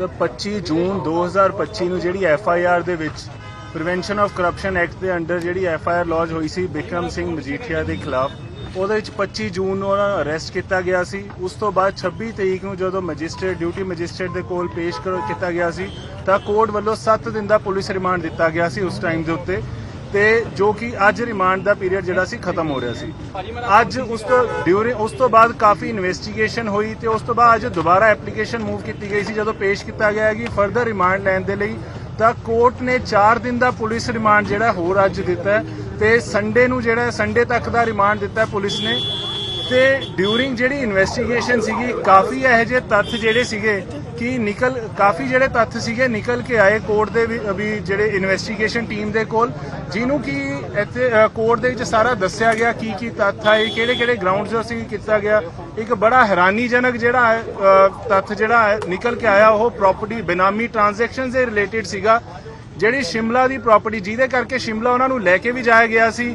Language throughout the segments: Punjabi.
ਸਰ 25 ਜੂਨ 2025 ਨੂੰ ਜਿਹੜੀ ਐਫ ਆਈ ਆਰ ਦੇ ਵਿੱਚ ਪ੍ਰੀਵੈਂਸ਼ਨ ਆਫ ਕਰਪਸ਼ਨ ਐਕਟ ਦੇ ਅੰਡਰ ਜਿਹੜੀ ਐਫ ਆਈ ਆਰ ਲੌਜ ਹੋਈ ਸੀ ਬਿਕਰਮ ਸਿੰਘ ਮਜੀਠੀਆ ਦੇ ਖਿਲਾਫ, ਉਹਦੇ ਵਿੱਚ 25 ਜੂਨ ਨੂੰ ਉਹਨਾਂ ਨੂੰ ਅਰੈਸਟ ਕੀਤਾ ਗਿਆ ਸੀ। ਉਸ ਤੋਂ ਬਾਅਦ 26 ਤਰੀਕ ਨੂੰ ਜਦੋਂ ਮੈਜਿਸਟ੍ਰੇਟ ਡਿਊਟੀ ਮੈਜਿਸਟ੍ਰੇਟ ਦੇ ਕੋਲ ਪੇਸ਼ ਕਰੋ, ਕੀਤਾ ਗਿਆ ਸੀ, ਤਾਂ ਕੋਰਟ ਵੱਲੋਂ 7 ਦਿਨ ਦਾ ਪੁਲਿਸ ਰਿਮਾਂਡ ਦਿੱਤਾ ਗਿਆ ਸੀ ਉਸ ਟਾਈਮ ਦੇ ਉੱਤੇ। ਤੇ ਜੋ ਕਿ ਅੱਜ ਰਿਮਾਂਡ ਦਾ ਪੀਰੀਅਡ ਜਿਹੜਾ ਸੀ, ਖਤਮ ਹੋ ਰਿਹਾ ਸੀ। ਅੱਜ ਉਸ ਤੋਂ ਡਿਊਰਿੰਗ ਉਸ ਤੋਂ ਬਾਅਦ ਕਾਫੀ ਇਨਵੈਸਟੀਗੇਸ਼ਨ ਹੋਈ ਤੇ ਉਸ ਤੋਂ ਬਾਅਦ ਅੱਜ ਦੁਬਾਰਾ ਐਪਲੀਕੇਸ਼ਨ ਮੂਵ ਕੀਤੀ ਗਈ ਸੀ, ਜਦੋਂ ਪੇਸ਼ ਕੀਤਾ ਗਿਆ ਹੈ ਕਿ ਫਰਦਰ ਰਿਮਾਂਡ ਲੈਣ ਦੇ ਲਈ ਤਾਂ ਕੋਰਟ ਨੇ 4 ਦਿਨ ਦਾ ਪੁਲਿਸ ਰਿਮਾਂਡ ਜਿਹੜਾ ਹੋਰ ਅੱਜ ਦਿੱਤਾ ਹੈ ਤੇ ਸੰਡੇ ਨੂੰ ਜਿਹੜਾ ਸੰਡੇ ਤੱਕ ਦਾ ਰਿਮਾਂਡ ਦਿੱਤਾ ਪੁਲਿਸ ਨੇ ਤੇ ਡਿਊਰਿੰਗ ਜਿਹੜੀ ਇਨਵੈਸਟੀਗੇਸ਼ਨ ਸੀਗੀ, ਕਾਫੀ ਇਹੋ ਜਿਹੇ ਤੱਥ ਜਿਹੜੇ ਸੀਗੇ ਕਿ ਨਿਕਲ ਕਾਫੀ ਜਿਹੜੇ ਤੱਥ ਸੀਗੇ ਨਿਕਲ ਕੇ ਆਏ ਕੋਰਟ ਦੇ ਵੀ ਜਿਹੜੇ ਇਨਵੈਸਟੀਗੇਸ਼ਨ ਟੀਮ ਦੇ ਕੋਲ ਜਿਹਨੂੰ ਕਿ ਇੱਥੇ ਕੋਰਟ ਦੇ ਵਿੱਚ ਸਾਰਾ ਦੱਸਿਆ ਗਿਆ ਕੀ ਕੀ ਤੱਥ ਆਏ ਕਿਹੜੇ ਕਿਹੜੇ ਗਰਾਊਂਡਸ ਤੋਂ ਸੀ ਕੀਤਾ ਗਿਆ। ਇੱਕ ਬੜਾ ਹੈਰਾਨੀਜਨਕ ਜਿਹੜਾ ਹੈ, ਤੱਥ ਜਿਹੜਾ ਹੈ, ਨਿਕਲ ਕੇ ਆਇਆ ਉਹ ਪ੍ਰਾਪਰਟੀ ਬੇਨਾਮੀ ਟ੍ਰਾਂਜੈਕਸ਼ਨਸ ਦੇ ਰਿਲੇਟਡ ਸੀਗਾ ਜਿਹੜੀ ਸ਼ਿਮਲਾ ਦੀ ਪ੍ਰਾਪਰਟੀ ਜਿਹਦੇ ਕਰਕੇ ਸ਼ਿਮਲਾ ਉਹਨਾਂ ਨੂੰ ਲੈ ਕੇ ਵੀ ਜਾਇਆ ਗਿਆ ਸੀ।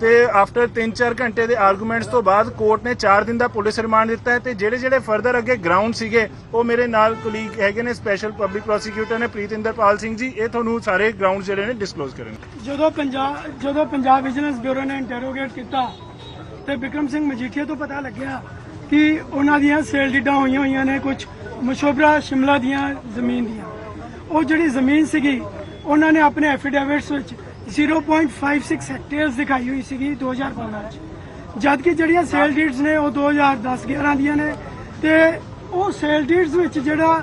ਤੇ ਆਫਟਰ 3-4 ਘੰਟੇ ਦੇ ਆਰਗੂਮੈਂਟਸ ਤੋਂ ਬਾਅਦ ਕੋਰਟ ਨੇ 4 ਦਿਨ ਦਾ ਪੁਲਿਸ ਰਿਮਾਂਡ ਦਿੱਤਾ ਹੈ ਤੇ ਜਿਹੜੇ ਜਿਹੜੇ ਫਰਦਰ ਅੱਗੇ ਗਰਾਊਂਡ ਸੀਗੇ, ਉਹ ਮੇਰੇ ਨਾਲ ਕੁਲੀਗ ਹੈਗੇ ਨੇ ਸਪੈਸ਼ਲ ਪਬਲਿਕ ਪ੍ਰੋਸੀਕਿਊਟਰ ਨੇ ਪ੍ਰੀਤਿੰਦਰਪਾਲ ਸਿੰਘ ਜੀ, ਇਹ ਤੁਹਾਨੂੰ ਸਾਰੇ ਗਰਾਊਂਡ ਜਿਹੜੇ ਨੇ ਡਿਸਕਲੋਜ਼ ਕਰਨਗੇ। ਜਦੋਂ ਪੰਜਾਬ ਜਦੋਂ ਪੰਜਾਬ ਵਿਜੀਲੈਂਸ ਬਿਊਰੋ ਨੇ ਇੰਟਰੋਗੇਟ ਕੀਤਾ ਤੇ ਵਿਕਰਮ ਸਿੰਘ ਮਜੀਠੀਆ ਤੋਂ ਪਤਾ ਲੱਗਿਆ ਕਿ ਉਹਨਾਂ ਦੀਆਂ ਸੇਲ ਡੀਡਾਂ ਹੋਈਆਂ ਹੋਈਆਂ ਨੇ ਕੁਝ ਮਸ਼ੋਬਰਾ ਸ਼ਿਮਲਾ ਦੀਆਂ ਜ਼ਮੀਨ ਦੀਆਂ। ਉਹ ਜਿਹੜੀ ਜ਼ਮੀਨ ਸੀਗੀ, ਉਹਨਾਂ ਨੇ ਆਪਣੇ ਐਫੀਡੇਵਿਟਸ ਵਿੱਚ 0.56 ਹੈਕਟੇਅਰਸ ਦਿਖਾਈ ਹੋਈ ਸੀਗੀ 2015 ਚ। ਜਦ ਕਿ ਜਿਹੜੀਆਂ ਸੇਲ ਡੀਡਸ ਨੇ ਉਹ 2010-11 ਦੀਆਂ ਨੇ ਤੇ ਉਹ ਸੇਲ ਡੀਡਸ ਵਿੱਚ ਜਿਹੜਾ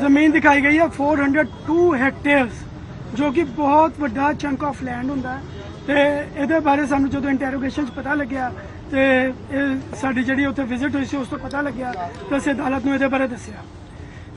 ਜ਼ਮੀਨ ਦਿਖਾਈ ਗਈ ਹੈ 402 ਹੈਕਟੇਅਰਸ ਜੋ ਕਿ ਬਹੁਤ ਵੱਡਾ ਚੰਕ ਆਫ ਲੈਂਡ ਹੁੰਦਾ ਹੈ। ਤੇ ਇਹਦੇ ਬਾਰੇ ਸਾਨੂੰ ਜਦੋਂ ਇੰਟਰੋਗੇਸ਼ਨ 'ਚ ਪਤਾ ਲੱਗਿਆ ਤੇ ਇਹ ਸਾਡੀ ਜਿਹੜੀ ਉੱਥੇ ਵਿਜ਼ਿਟ ਹੋਈ ਸੀ, ਉਸ ਤੋਂ ਪਤਾ ਲੱਗਿਆ ਤੇ ਅਸੀਂ ਅਦਾਲਤ ਨੂੰ ਇਹਦੇ ਬਾਰੇ ਦੱਸਿਆ।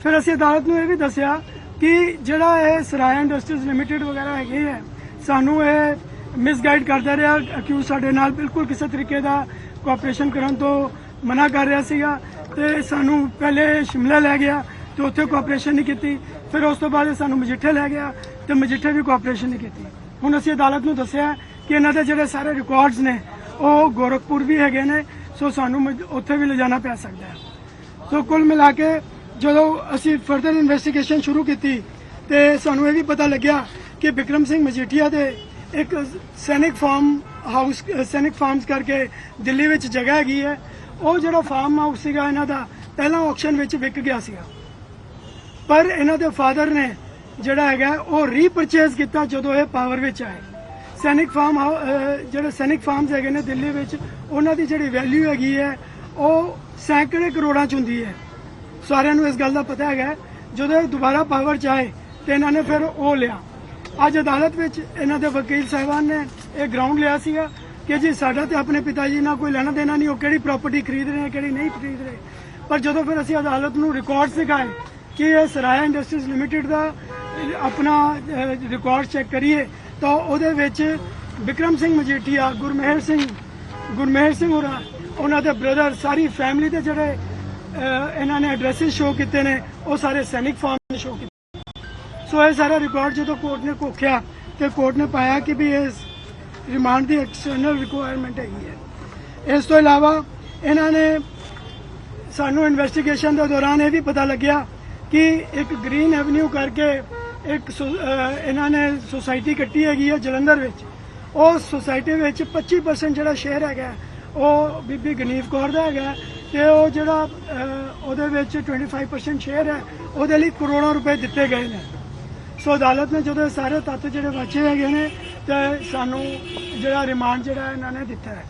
ਫਿਰ ਅਸੀਂ ਅਦਾਲਤ ਨੂੰ ਇਹ ਵੀ ਦੱਸਿਆ ਕਿ ਜਿਹੜਾ ਇਹ ਸਰਾਇਆ ਇੰਡਸਟਰੀਜ਼ ਲਿਮਿਟਿਡ ਵਗੈਰਾ ਹੈਗੇ ਹੈ ਸਾਨੂੰ ਇਹ ਮਿਸਗਾਈਡ ਕਰਦਾ ਰਿਹਾ ਅਕਿਊਜ਼ ਸਾਡੇ ਨਾਲ ਬਿਲਕੁਲ ਕਿਸੇ ਤਰੀਕੇ ਦਾ ਕੋਆਪਰੇਸ਼ਨ ਕਰਨ ਤੋਂ ਮਨਾ ਕਰ ਰਿਹਾ ਸੀਗਾ ਤੇ ਸਾਨੂੰ ਪਹਿਲੇ ਸ਼ਿਮਲਾ ਲੈ ਗਿਆ ਤੇ ਉੱਥੇ ਕੋਆਪਰੇਸ਼ਨ ਨਹੀਂ ਕੀਤੀ। ਫਿਰ ਉਸ ਤੋਂ ਬਾਅਦ ਸਾਨੂੰ ਮਜੀਠੇ ਲੈ ਗਿਆ ਤੇ ਮਜੀਠੇ ਵੀ ਕੋਆਪਰੇਸ਼ਨ ਨਹੀਂ ਕੀਤੀ। ਹੁਣ ਅਸੀਂ ਅਦਾਲਤ ਨੂੰ ਦੱਸਿਆ ਕਿ ਇਹਨਾਂ ਦੇ ਜਿਹੜੇ ਸਾਰੇ ਰਿਕਾਰਡਸ ਨੇ, ਉਹ ਗੋਰਖਪੁਰ ਵੀ ਹੈਗੇ ਨੇ, ਸੋ ਸਾਨੂੰ ਉੱਥੇ ਵੀ ਲਿਜਾਣਾ ਪੈ ਸਕਦਾ ਹੈ। ਸੋ ਕੁੱਲ ਮਿਲਾ ਕੇ ਜਦੋਂ ਅਸੀਂ ਫਰਦਰ ਇਨਵੈਸਟੀਗੇਸ਼ਨ ਸ਼ੁਰੂ ਕੀਤੀ ਤੇ ਸਾਨੂੰ ਇਹ ਵੀ ਪਤਾ ਲੱਗਿਆ ਕਿ ਵਿਕਰਮ ਸਿੰਘ ਮਜੀਠੀਆ ਦੇ ਇੱਕ ਸੈਨਿਕ ਫਾਰਮ ਹਾਊਸ, ਸੈਨਿਕ ਫਾਰਮਸ ਕਰਕੇ ਦਿੱਲੀ ਵਿੱਚ ਜਗ੍ਹਾ ਹੈਗੀ ਹੈ। ਉਹ ਜਿਹੜਾ ਫਾਰਮ ਹਾਊਸ ਸੀਗਾ, ਇਹਨਾਂ ਦਾ ਪਹਿਲਾਂ ਆਕਸ਼ਨ ਵਿੱਚ ਵਿਕ ਗਿਆ ਸੀਗਾ। ਪਰ ਇਹਨਾਂ ਦੇ ਫਾਦਰ ਨੇ ਜਿਹੜਾ ਹੈਗਾ, ਉਹ ਰੀਪਰਚੇਜ਼ ਕੀਤਾ ਜਦੋਂ ਇਹ ਪਾਵਰ ਵਿੱਚ ਆਏ। ਸੈਨਿਕ ਫਾਰਮ ਹਾਊ- ਜਿਹੜੇ ਸੈਨਿਕ ਫਾਰਮਸ ਹੈਗੇ ਨੇ ਦਿੱਲੀ ਵਿੱਚ, ਉਹਨਾਂ ਦੀ ਜਿਹੜੀ ਵੈਲਿਊ ਹੈਗੀ ਹੈ, ਉਹ ਸੈਂਕੜੇ ਕਰੋੜਾਂ ਚ ਹੁੰਦੀ ਹੈ। ਸਾਰਿਆਂ ਨੂੰ ਇਸ ਗੱਲ ਦਾ ਪਤਾ ਹੈਗਾ, ਜਦੋਂ ਇਹ ਦੁਬਾਰਾ ਪਾਵਰ ਚ ਆਏ, ਤੇ ਇਹਨਾਂ ਨੇ ਫਿਰ ਉਹ ਲਿਆ। ਅੱਜ ਅਦਾਲਤ ਵਿੱਚ ਇਹਨਾਂ ਦੇ ਵਕੀਲ ਸਾਹਿਬਾਨ ਨੇ ਇਹ ਗਰਾਊਂਡ ਲਿਆ ਸੀਗਾ ਕਿ ਜੀ ਸਾਡਾ ਤੇ ਆਪਣੇ ਪਿਤਾ ਜੀ ਨਾਲ ਕੋਈ ਲੈਣਾ ਦੇਣਾ ਨਹੀਂ, ਉਹ ਕਿਹੜੀ ਪ੍ਰਾਪਰਟੀ ਖਰੀਦ ਰਹੇ ਹੈ ਕਿਹੜੀ ਨਹੀਂ ਖਰੀਦ ਰਹੇ। ਪਰ ਜਦੋਂ ਫਿਰ ਅਸੀਂ ਅਦਾਲਤ ਨੂੰ ਰਿਕਾਰਡ ਦਿਖਾਏ ਕਿ ਇਹ ਸਰਾਇਆ ਇੰਡਸਟਰੀਜ਼ ਲਿਮਟਿਡ ਦਾ ਆਪਣਾ ਰਿਕਾਰਡ ਚੈੱਕ ਕਰੀਏ, ਤਾਂ ਉਹਦੇ ਵਿੱਚ ਵਿਕਰਮ ਸਿੰਘ ਮਜੀਠੀਆ, ਗੁਰਮੇਹਰ ਸਿੰਘ ਗੁਰਮੇਹਰ ਸਿੰਘ ਹੋਰਾਂ, ਉਹਨਾਂ ਦੇ ਬ੍ਰਦਰ ਸਾਰੀ ਫੈਮਿਲੀ ਦੇ ਜਿਹੜੇ ਇਹਨਾਂ ਨੇ ਐਡਰੈਸਿਸ ਸ਼ੋ ਕੀਤੇ ਨੇ, ਉਹ ਸਾਰੇ ਸੈਨਿਕ ਫਾਰਮ ਨੇ ਸ਼ੋ ਕੀਤੇ ਸੋ ਇਹ ਸਾਰਾ ਰਿਕਾਰਡ ਜਦੋਂ ਕੋਰਟ ਨੇ ਕੋਖਿਆ ਤੇ ਕੋਰਟ ਨੇ ਪਾਇਆ ਕਿ ਵੀ ਇਸ ਰਿਮਾਂਡ ਦੀ ਐਕਸਟਰਨਲ ਰਿਕੁਆਇਰਮੈਂਟ ਹੈਗੀ ਹੈ। ਇਸ ਤੋਂ ਇਲਾਵਾ ਇਹਨਾਂ ਨੇ ਸਾਨੂੰ ਇਨਵੈਸਟੀਗੇਸ਼ਨ ਦੇ ਦੌਰਾਨ ਇਹ ਵੀ ਪਤਾ ਲੱਗਿਆ ਕਿ ਇੱਕ ਗ੍ਰੀਨ ਐਵਨਿਊ ਕਰਕੇ ਇੱਕ ਇਹਨਾਂ ਨੇ ਸੁਸਾਇਟੀ ਕੱਟੀ ਹੈਗੀ ਹੈ ਜਲੰਧਰ ਵਿੱਚ। ਉਹ ਸੁਸਾਇਟੀ ਵਿੱਚ 25% ਜਿਹੜਾ ਸ਼ੇਅਰ ਹੈਗਾ, ਉਹ ਬੀਬੀ ਗਨੀਵ ਕੌਰ ਦਾ ਹੈਗਾ ਤੇ ਉਹ ਜਿਹੜਾ ਉਹਦੇ ਵਿੱਚ 25% ਸ਼ੇਅਰ ਹੈ, ਉਹਦੇ ਲਈ ਕਰੋੜਾਂ ਰੁਪਏ ਦਿੱਤੇ ਗਏ ਨੇ। ਸੋ ਅਦਾਲਤ ਨੇ ਜਦੋਂ ਸਾਰੇ ਤੱਥ ਜਿਹੜੇ ਬਚੇ ਹੈਗੇ ਨੇ ਤੇ ਸਾਨੂੰ ਜਿਹੜਾ ਰਿਮਾਂਡ ਜਿਹੜਾ ਇਹਨਾਂ ਨੇ ਦਿੱਤਾ ਹੈ।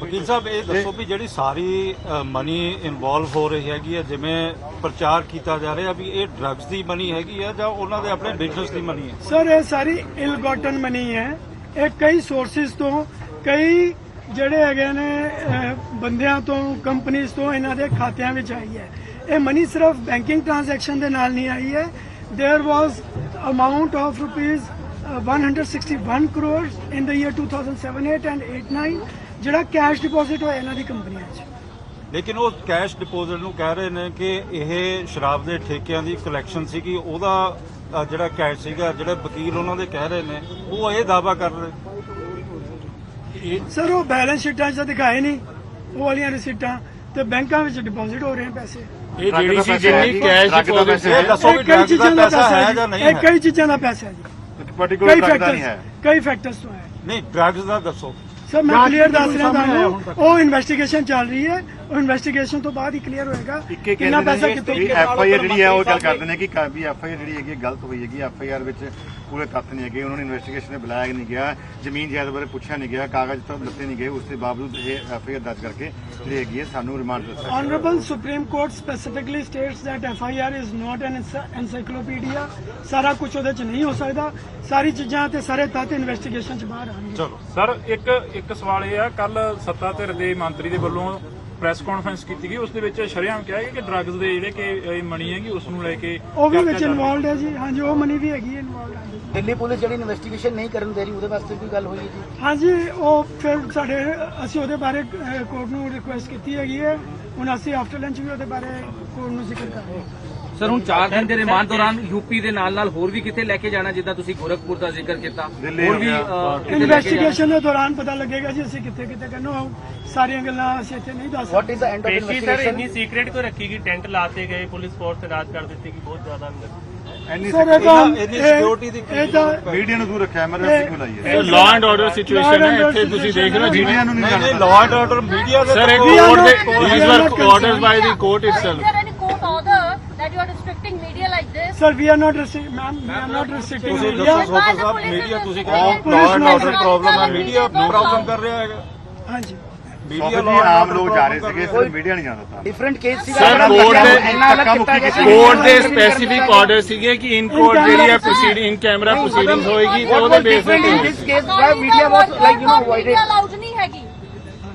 ਵਕੀਲ ਸਾਹਿਬ ਇਹ ਦੱਸੋ ਵੀ ਜਿਹੜੀ ਸਾਰੀ ਮਨੀ ਇਨਵੋਲਵ ਹੋ ਰਹੀ ਹੈਗੀ ਹੈ ਜਿਵੇਂ ਪ੍ਰਚਾਰ ਕੀਤਾ ਜਾ ਰਿਹਾ ਵੀ ਇਹ ਡਰੱਗਸ ਦੀ ਮਨੀ ਹੈਗੀ ਹੈ ਜਾਂ ਉਹਨਾਂ ਦੇ ਆਪਣੇ ਬਿਜ਼ਨਸ ਦੀ ਮਨੀ ਹੈ? ਸਰ ਇਹ ਸਾਰੀ ਇਲਗੋਟਨ ਮਨੀ ਹੈ। ਇਹ ਕਈ ਸੋਰਸਿਸ ਤੋਂ ਕਈ ਜਿਹੜੇ ਹੈਗੇ ਨੇ ਬੰਦਿਆਂ ਤੋਂ ਕੰਪਨੀਆਂ ਤੋਂ ਇਹਨਾਂ ਦੇ ਖਾਤਿਆਂ ਵਿੱਚ ਆਈ ਹੈ। ਇਹ ਮਨੀ ਸਿਰਫ ਬੈਂਕਿੰਗ ਟ੍ਰਾਂਜੈਕਸ਼ਨ ਦੇ ਨਾਲ ਨਹੀਂ ਆਈ ਹੈ। there was amount of rupees uh, 161 crores in the year 2007-8 and 8-9 ਜਿਹੜਾ ਕੈਸ਼ ਡਿਪੋਜ਼ਿਟ ਹੋਇਆ ਇਹਨਾਂ ਦੀ ਕੰਪਨੀਆਂ 'ਚ ਲੇਕਿਨ ਉਹ ਕੈਸ਼ ਡਿਪੋਜ਼ਿਟ ਨੂੰ ਕਹਿ ਰਹੇ ਨੇ ਕਿ ਇਹ ਸ਼ਰਾਬ ਦੇ ਠੇਕਿਆਂ ਦੀ ਕਲੈਕਸ਼ਨ ਸੀਗੀ ਉਹਦਾ ਅ, ਜਿਹੜਾ ਕੈਸ਼ ਸੀਗਾ ਜਿਹੜੇ ਵਕੀਲ ਉਹਨਾਂ ਦੇ ਕਹਿ ਰਹੇ ਨੇ ਉਹ ਇਹ ਦਾਵਾ ਕਰ ਰਹੇ ਸਰ ਉਹ ਬੈਲੈਂਸ ਸ਼ੀਟਾਂ 'ਚ ਤਾਂ ਦਿਖਾਏ ਨਹੀਂ ਉਹ ਵਾਲੀਆਂ ਰਸੀਟਾਂ ਤੇ ਬੈਂਕਾਂ ਵਿੱਚ ਡਿਪੋਜ਼ਿਟ ਹੋ ਰਹੇ ਆ ਪੈਸੇ। ਇਹ ਜਿਹੜੀ ਸੀ ਜਿੰਨੀ ਕੈਸ਼ ਇਹ ਦੱਸੋ ਵੀ ਕਈ ਚੀਜ਼ਾਂ ਦਾ ਪੈਸਾ ਹੈ ਜਾਂ ਨਹੀਂ ਇਹ ਹੈ? ਕਈ ਚੀਜ਼ਾਂ ਦਾ ਪੈਸਾ ਹੈ ਜੀ। ਪਾਰਟਿਕੂਲਰ ਕਈ ਟਰੱਕ ਦਾ ਨਹੀਂ ਹੈ। ਫੈਕਟਰਸ ਕਈ ਫੈਕਟਰਸ ਤੋਂ ਹੈ। ਨਹੀਂ ਡਰੱਗਸ ਦਾ ਦੱਸੋ। ਸਰ ਮੈਂ ਕਲੀਅਰ ਦੱਸ ਰਿਹਾ ਤੁਹਾਨੂੰ ਉਹ ਇਨਵੈਸਟੀਗੇਸ਼ਨ ਚੱਲ ਰਹੀ ਹੈ। ਉਹ ਇਨਵੈਸਟੀਗੇਸ਼ਨ ਤੋਂ ਬਾਅਦ ਹੀ ਕਲੀਅਰ ਹੋਏਗਾ ਇੱਕੇ ਕਿੰਨਾ ਪੈਸਾ ਨੇ ਕਿੱਥੋਂ ਐਫ ਆਈ ਆਰ ਜਿਹੜੀ ਹੈ ਉਹ ਗੱਲ ਕਰਦੇ ਨੇ ਕਿ ਕਾ- ਵੀ ਐਫ ਆਈ ਆਰ ਜਿਹੜੀ ਹੈਗੀ ਗਲਤ ਹੋਈ ਹੈਗੀ ਐਫ ਆਈ ਆਰ ਵਿੱਚ ਪੂਰੇ ਤੱਥ ਨਹੀਂ ਹੈਗੇ ਉਹਨਾਂ ਨੇ ਇਨਵੈਸਟੀਗੇਸ਼ਨ ਦੇ ਬੁਲਾਇਆ ਨਹੀਂ ਗਿਆ ਜ਼ਮੀਨ ਜਾਇਦਾਦ ਬਾਰੇ ਪੁੱਛਿਆ ਨਹੀਂ ਗਿਆ ਕਾਗਜ਼ ਤੋਂ ਲੱਤੇ ਨਹੀਂ ਗਏ ਉਸ ਦੇ ਬਾਵਜੂਦ ਇਹ ਐਫ ਆਈ ਆਰ ਦਰਜ ਕਰਕੇ ਜਿਹੜੀ ਹੈਗੀ ਹੈ ਸਾਨੂੰ ਰਿਮਾਂਡ ਦਿੱਤਾ ਗਿਆ। Honorable Supreme Court specifically states that FIR is not an ency- encyclopedia ਸਾਰਾ ਕੁਝ ਉਹਦੇ ਚ ਨਹੀਂ ਹੋ ਸਕਦਾ ਸਾਰੀ ਚੀਜ਼ਾਂ ਤੇ ਸਾਰੇ ਤੱਥ ਇਨਵੈਸਟੀਗੇਸ਼ਨ ਚ ਬਾਹਰ ਆਣਗੇ ਚਲੋ ਸਰ ਇੱਕ ਇੱਕ ਸਵਾਲ ਇਹ ਆ ਕੱਲ ਸੱਤਾ ਧਿਰ ਦੇ ਮੰਤਰੀ ਦੇ ਵੱਲੋਂ ਪ੍ਰੈਸ ਕਾਨਫਰੰਸ ਕੀਤੀ ਗਈ ਉਸ ਦੇ ਵਿੱਚ ਸ਼ਰੇਆਮ ਕਿਹਾ ਗਿਆ ਕਿ ਡਰੱਗਸ ਦੇ ਜਿਹੜੇ ਕਿ ਮਨੀ ਹੈਗੀ ਉਸ ਨੂੰ ਲੈ ਕੇ ਉਹ ਵੀ ਵਿੱਚ। ਇਨਵੋਲਡ ਹੈ ਜੀ। ਹਾਂਜੀ ਉਹ ਮਨੀ ਵੀ ਹੈਗੀ ਹੈ ਇਨਵੋਲਡ ਦਿੱਲੀ ਪੁਲਿਸ ਜਿਹੜੀ ਇਨਵੈਸਟੀਗੇਸ਼ਨ ਨਹੀਂ ਕਰਨ ਦੇ ਰਹੀ ਉਹਦੇ ਵਾਸਤੇ ਕੋਈ ਗੱਲ ਹੋਈ ਹੈ ਜੀ? ਹਾਂਜੀ ਉਹ ਫਿਰ ਸਾਡੇ ਅਸੀਂ ਉਹਦੇ ਬਾਰੇ ਕੋਰਟ ਨੂੰ ਰਿਕੁਐਸਟ ਕੀਤੀ ਹੈਗੀ ਹੈ। ਹੁਣ ਅਸੀਂ ਆਫਟਰ ਲੰਚ ਵੀ ਉਹਦੇ ਬਾਰੇ ਕੋਰਟ ਨੂੰ ਜ਼ਿਕਰ ਕਰ ਰਹੇ ਹਾਂ। ਸਰ ਹੁਣ 4 ਦਿਨ ਦੇ ਰਿਮਾਂਡ ਦੌਰਾਨ ਯੂਪੀ ਦੇ ਨਾਲ ਨਾਲ ਹੋਰ ਵੀ ਕਿਤੇ ਲੈ ਕੇ ਜਾਣਾ ਜਿੱਦਾਂ ਤੁਸੀਂ ਗੋਰਖਪੁਰ ਦਾ ਜ਼ਿਕਰ ਕੀਤਾ। ਹੋਰ ਵੀ ਕੇ ਇਨਵੈਸਟੀਗੇਸ਼ਨ ਦੇ ਦੌਰਾਨ ਪਤਾ ਲੱਗੇਗਾ ਜੀ ਅਸੀਂ ਕਿੱਥੇ ਕਿੱਥੇ ਕਰਨਾ ਉਹ ਸਾਰੀਆਂ ਗੱਲਾਂ ਅਸੀਂ ਇੱਥੇ ਨਹੀਂ ਦੱਸ ਵਾਟ ਸਕਦੇ ਇਜ਼ ਦਾ ਐਂਡ ਆਫ ਪੇਸ਼ੀ ਸਰ ਇਨਵੈਸਟੀਗੇਸ਼ਨ ਇੰਨੀ ਸੀਕ੍ਰੀਟ ਕਿਉਂ ਰੱਖੀ ਗਈ ਟੈਂਟ ਲਾਤੇ ਗਏ ਪੁਲਿਸ ਫੋਰਸ ਤੇ ਰਾਜ ਕਰ ਦਿੱਤੀ ਕਿ ਬਹੁਤ ਜ਼ਿਆਦਾ ਅੰਦਰ। ਇੰਨੀ security ਦੀ ਇਹ ਤਾਂ ਮੀਡੀਆ ਨੂੰ ਦੂਰ ਰੱਖਿਆ ਐਮਰਜੈਂਸੀ ਕਿਉਂ ਲਾਈ ਹੈ। ਲਾਅ ਐਂਡ ਆਰਡਰ ਸਿਚੁਏਸ਼ਨ ਹੈ ਇੱਥੇ ਤੁਸੀਂ ਦੇਖ ਰਹੇ ਹੋ। ਮੀਡੀਆ ਨੂੰ ਨਹੀਂ ਲਾਅ ਐਂਡ ਆਰਡਰ ਮੀਡੀਆ ਦੇ ਸਰ ਇੱਕ ਕੋਰਟ ਦੇ. Sir we are not ma'am we are not restricting ਤੁਸੀਂ ਮੀਡੀਆ ਦੱਸੋ ਸੋਪਰ ਸਾਹਿਬ ਮੀਡੀਆ ਤੁਸੀਂ ਕਹਿੰਦੇ ਐਂਡ ਨੂੰ ਆਰਡਰ ਪ੍ਰੋਬਲਮ ਹੈ ਮੀਡੀਆ ਪ੍ਰੋਬਲਮ ਕਰ ਰਿਹਾ ਹੈਗਾ। ਹਾਂਜੀ। ਮੀਡੀਆ ਜੀ ਆਮ ਲੋਕ ਜਾ ਰਹੇ ਸੀਗੇ ਸਿਰਫ ਮੀਡੀਆ ਨਹੀਂ ਜਾਣਦਾ ਤਾਂ ਡਿਫਰੈਂਟ ਕੇਸ ਸੀ Sir, court ਦੇ ਇੰਨਾ ਅਲੱਗ ਕੀਤਾ ਗਿਆ ਸੀ। ਕੋਰਟ ਦੇ ਸਪੈਸੀਫਿਕ ਆਰਡਰ ਸੀਗੇ ਕਿ ਇਨ ਕੋਰਟ ਜਿਹੜੀ ਹੈ ਪ੍ਰੋਸੀਡਿੰਗ ਇਨ ਕੈਮਰਾ ਪ੍ਰੋਸੀਡਿੰਗਸ ਹੋਏਗੀ ਤੇ ਉਹਦੇ ਬੇਸ ਤੇ ਨਹੀਂ ਹੈਗੀ।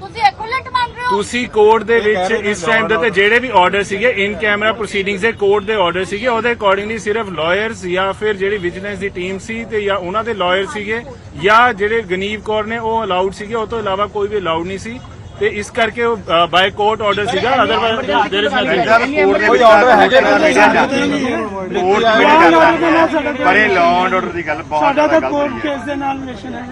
ਤੁਸੀਂ ਐਕੁਲੈਂਟ ਮੰਨ ਰਹੇ ਹੋ? ਤੁਸੀਂ ਕੋਰਟ ਦੇ ਵਿੱਚ ਇਸ ਟਾਈਮ ਦੇ ਤੇ ਜਿਹੜੇ ਵੀ ਆਰਡਰ ਸੀਗੇ ਇਨ ਕੈਮਰਾ ਪ੍ਰੋਸੀਡਿੰਗਸ ਦੇ ਕੋਰਟ ਦੇ ਆਰਡਰ ਸੀਗੇ ਉਹਦੇ ਅਕੋਰਡਿੰਗਲੀ ਸਿਰਫ ਲਾਇਰਸ ਜਾਂ ਫਿਰ ਜਿਹੜੀ ਵਿਜੀਲੈਂਸ ਦੀ ਟੀਮ ਸੀ ਤੇ ਜਾਂ ਉਹਨਾਂ ਦੇ ਲਾਇਰ ਸੀਗੇ ਜਾਂ ਜਿਹੜੇ ਗਨੀਵ ਕੌਰ ਨੇ ਉਹ ਅਲਾਉਡ ਸੀਗੇ ਉਹ ਤੋਂ ਇਲਾਵਾ ਕੋਈ ਵੀ ਅਲਾਉਡ ਨਹੀਂ ਸੀ। ਤੇ ਇਸ ਕਰਕੇ ਉਹ ਬਾਈ ਕੋਰਟ ਆਰਡਰ ਸੀਗਾ otherwise there is nothing sir court ਦੇ ਕੋਈ ਵਿੱਚ order ਹੈਗੇ ਮੀਡੀਆ ਨਹੀਂ ਜਾਂਦੀ ਕੋਰਟ ਸਾਡਾ ਪਰ ਇਹ ਲਾਅ ਆਰਡਰ ਦੀ ਗੱਲ ਬਹੁਤ ਸਾਡਾ ਤਾਂ ਕੋਰਟ ਕੇਸ ਦੇ ਨਾਲ ਰਿਲੇਸ਼ਨ ਹੈ।